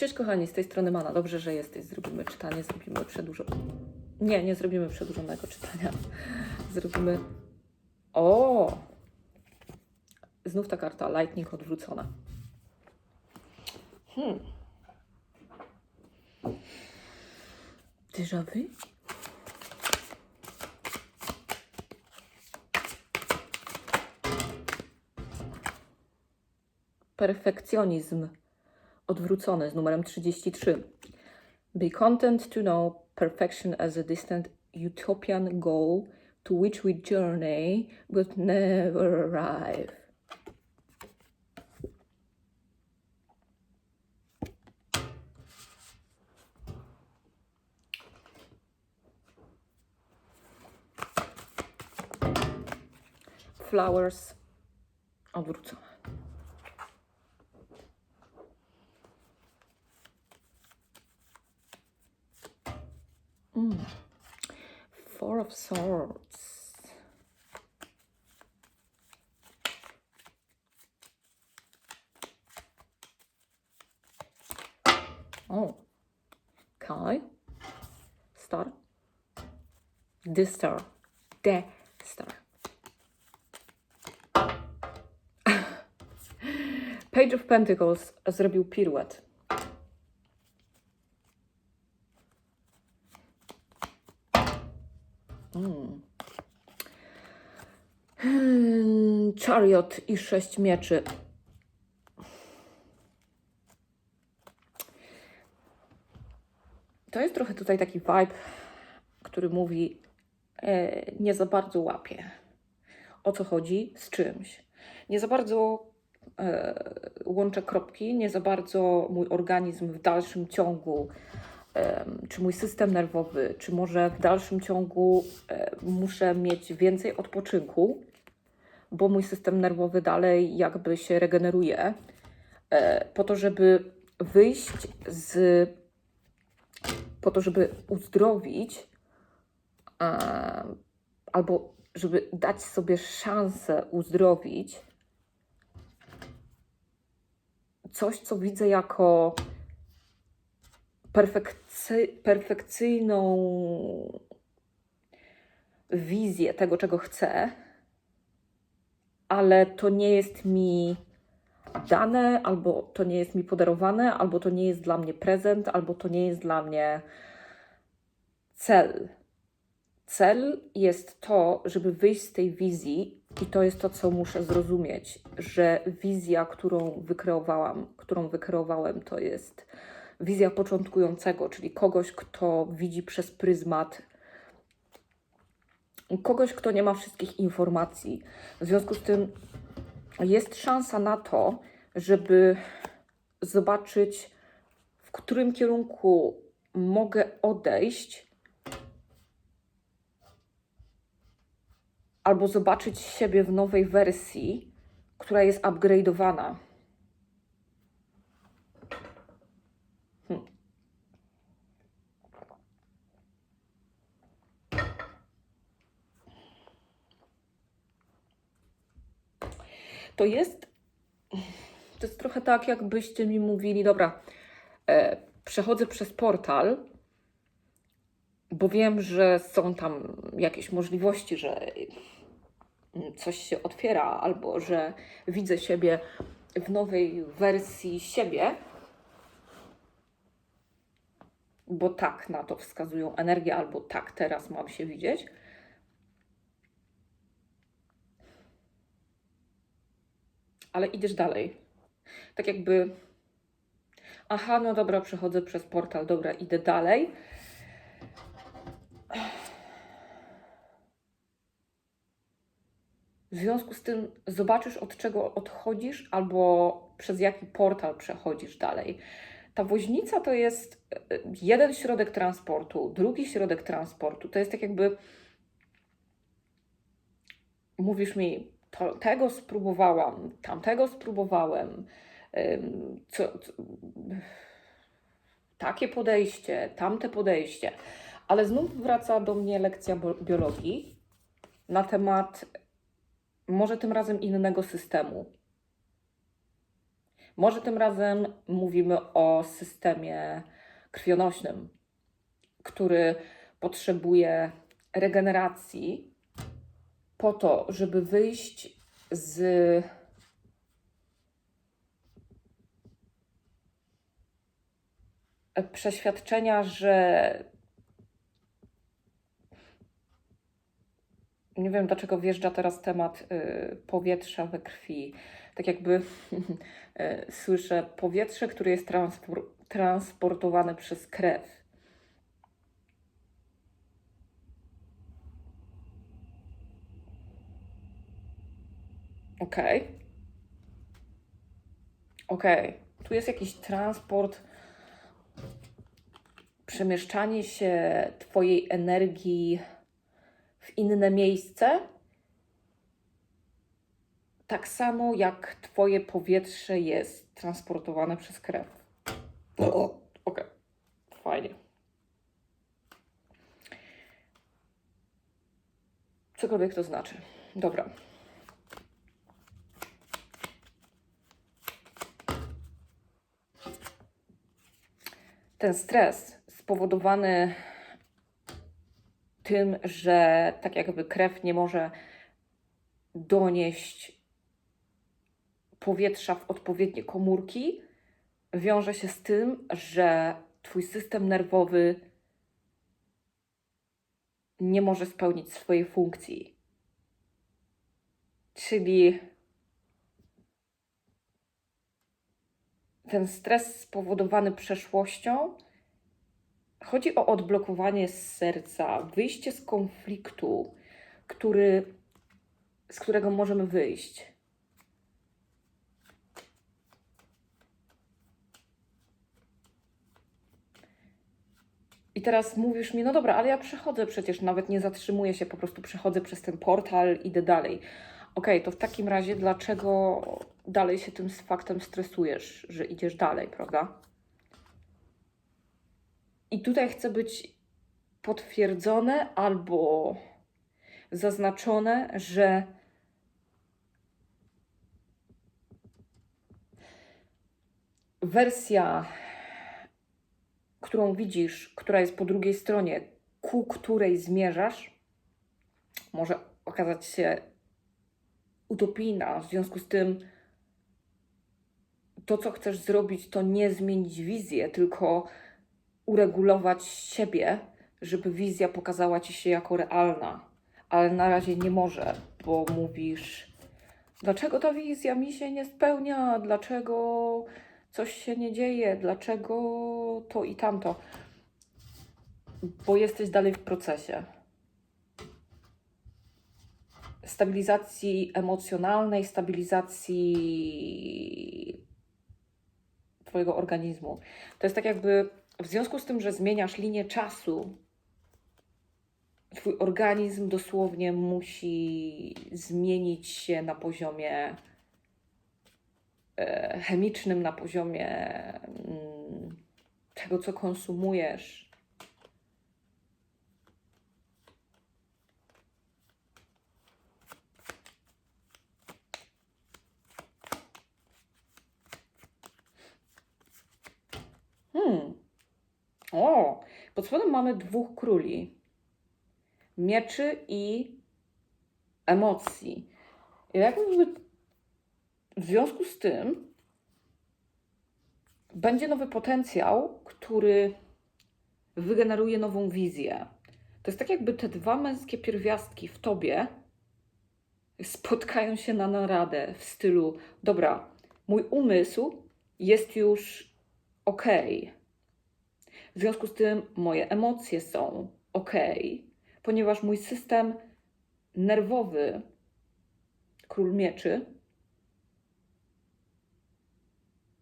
Cześć kochani, z tej strony Mana. Dobrze, że jesteś. Zrobimy czytanie, zrobimy przedłużone. Nie, nie zrobimy przedłużonego czytania. Zrobimy. O! Znów ta karta Lightning odwrócona. Hmm. Déjà vu? Perfekcjonizm odwrócony z numerem 33. Be content to know perfection as a distant utopian goal to which we journey but never arrive. Flowers odwrócone. Swords. Oh. Kai. Star. The star. The star. Page of Pentacles zrobił piruet. Hmm, Chariot i sześć mieczy. To jest trochę tutaj taki vibe, który mówi e, nie za bardzo łapie. O co chodzi? Z czymś. Nie za bardzo e, łączę kropki, nie za bardzo mój organizm w dalszym ciągu, czy mój system nerwowy, czy może w dalszym ciągu muszę mieć więcej odpoczynku, bo mój system nerwowy dalej jakby się regeneruje, po to, żeby wyjść z, po to, żeby uzdrowić, albo żeby dać sobie szansę uzdrowić coś, co widzę jako perfekcy, perfekcyjną wizję tego, czego chcę, ale to nie jest mi dane, albo to nie jest mi podarowane, albo to nie jest dla mnie prezent, albo to nie jest dla mnie cel. Cel jest to, żeby wyjść z tej wizji, i to jest to, co muszę zrozumieć, że wizja, którą wykreowałam, którą wykreowałem, to jest wizja początkującego, czyli kogoś, kto widzi przez pryzmat kogoś, kto nie ma wszystkich informacji. W związku z tym jest szansa na to, żeby zobaczyć, w którym kierunku mogę odejść, albo zobaczyć siebie w nowej wersji, która jest upgrade'owana. Hmm. To jest, to jest trochę tak, jakbyście mi mówili, dobra, e, przechodzę przez portal, bo wiem, że są tam jakieś możliwości, że coś się otwiera, albo że widzę siebie w nowej wersji siebie, bo tak na to wskazują energie, albo tak teraz mam się widzieć. Ale idziesz dalej. Tak jakby, aha, no dobra, przechodzę przez portal, dobra, idę dalej. W związku z tym zobaczysz, od czego odchodzisz, albo przez jaki portal przechodzisz dalej. Ta woźnica to jest e, jeden środek transportu, drugi środek transportu. To jest tak jakby mówisz mi, to, tego spróbowałam, tamtego spróbowałem, co, co, takie podejście, tamte podejście. Ale znów wraca do mnie lekcja biologii na temat może tym razem innego systemu. Może tym razem mówimy o systemie krwionośnym, który potrzebuje regeneracji po to, żeby wyjść z przeświadczenia, że nie wiem dlaczego wjeżdża teraz temat y, powietrza we krwi. Tak jakby y, słyszę powietrze, które jest transpor transportowane przez krew. Okej. Okay. Okej. Okay. Tu jest jakiś transport, przemieszczanie się Twojej energii w inne miejsce, tak samo jak Twoje powietrze jest transportowane przez krew. Okej, okay. fajnie. Cokolwiek to znaczy. Dobra. Ten stres spowodowany tym, że tak jakby krew nie może donieść powietrza w odpowiednie komórki, wiąże się z tym, że Twój system nerwowy nie może spełnić swojej funkcji. Czyli ten stres spowodowany przeszłością Chodzi o odblokowanie z serca, wyjście z konfliktu, który, z którego możemy wyjść. I teraz mówisz mi, no dobra, ale ja przechodzę przecież, nawet nie zatrzymuję się, po prostu przechodzę przez ten portal, idę dalej. Okay, to w takim razie dlaczego dalej się tym faktem stresujesz, że idziesz dalej, prawda? I tutaj chce być potwierdzone albo zaznaczone, że wersja, którą widzisz, która jest po drugiej stronie, ku której zmierzasz, może okazać się utopijna. W związku z tym, to, co chcesz zrobić, to nie zmienić wizję, tylko uregulować siebie, żeby wizja pokazała ci się jako realna, ale na razie nie może, bo mówisz, dlaczego ta wizja mi się nie spełnia, dlaczego coś się nie dzieje, dlaczego to i tamto, bo jesteś dalej w procesie stabilizacji emocjonalnej, stabilizacji Twojego organizmu. To jest tak, jakby w związku z tym, że zmieniasz linię czasu, Twój organizm dosłownie musi zmienić się na poziomie e, chemicznym, na poziomie mm, tego, co konsumujesz. Hmm. O, pod spodem mamy dwóch króli. Mieczy i emocji. I jakby w związku z tym będzie nowy potencjał, który wygeneruje nową wizję. To jest tak, jakby te dwa męskie pierwiastki w tobie spotkają się na naradę w stylu: Dobra, mój umysł jest już ok w związku z tym moje emocje są ok, ponieważ mój system nerwowy, król mieczy,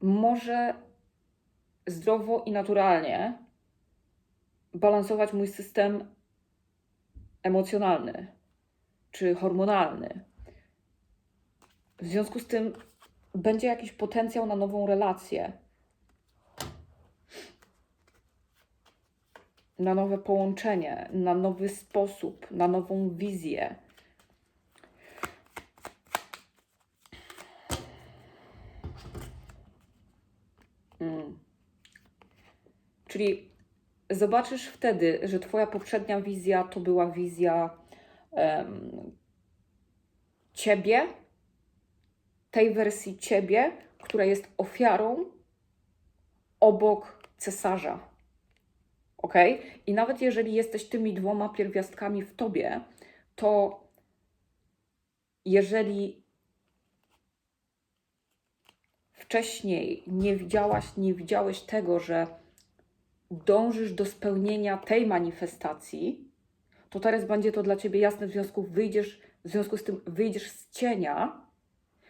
może zdrowo i naturalnie balansować mój system emocjonalny czy hormonalny. W związku z tym będzie jakiś potencjał na nową relację na nowe połączenie, na nowy sposób, na nową wizję. Mm. Czyli zobaczysz wtedy, że Twoja poprzednia wizja to była wizja um, Ciebie, tej wersji Ciebie, która jest ofiarą obok cesarza. Ok? I nawet jeżeli jesteś tymi dwoma pierwiastkami w Tobie, to jeżeli wcześniej nie widziałaś, nie widziałeś tego, że dążysz do spełnienia tej manifestacji, to teraz będzie to dla ciebie jasne, w związku, wyjdziesz, w związku z tym wyjdziesz z cienia.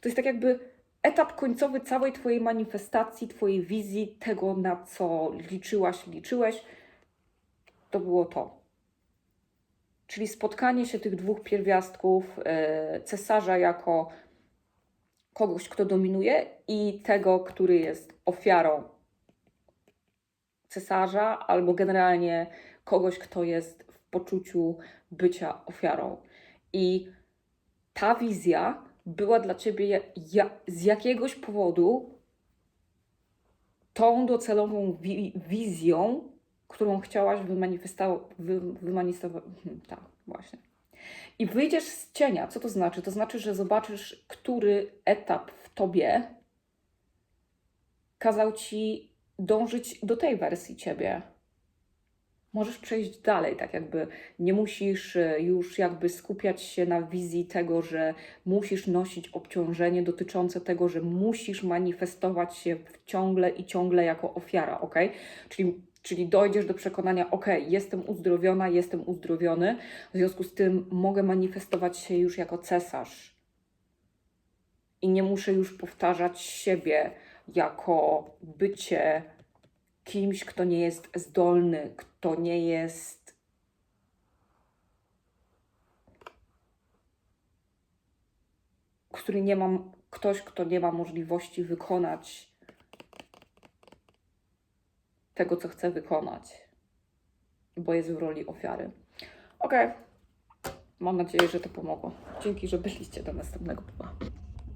To jest tak jakby etap końcowy całej twojej manifestacji, twojej wizji, tego na co liczyłaś, liczyłeś. To było to. Czyli spotkanie się tych dwóch pierwiastków, e, cesarza jako kogoś, kto dominuje, i tego, który jest ofiarą cesarza, albo generalnie kogoś, kto jest w poczuciu bycia ofiarą. I ta wizja była dla ciebie z jakiegoś powodu tą docelową wi wizją, którą chciałaś wymanifestować. Wy, wymanifestować hmm, tak, właśnie. I wyjdziesz z cienia. Co to znaczy? To znaczy, że zobaczysz, który etap w tobie kazał ci dążyć do tej wersji ciebie. Możesz przejść dalej, tak jakby nie musisz e, już jakby skupiać się na wizji tego, że musisz nosić obciążenie dotyczące tego, że musisz manifestować się ciągle i ciągle jako ofiara, ok? Czyli, czyli dojdziesz do przekonania, ok, jestem uzdrowiona, jestem uzdrowiony, w związku z tym mogę manifestować się już jako cesarz. I nie muszę już powtarzać siebie jako bycie kimś, kto nie jest zdolny, kto nie jest. który nie ma, ktoś, kto nie ma możliwości wykonać tego, co chce wykonać, bo jest w roli ofiary. Ok. Mam nadzieję, że to pomogło. Dzięki, że byliście do następnego. Pa.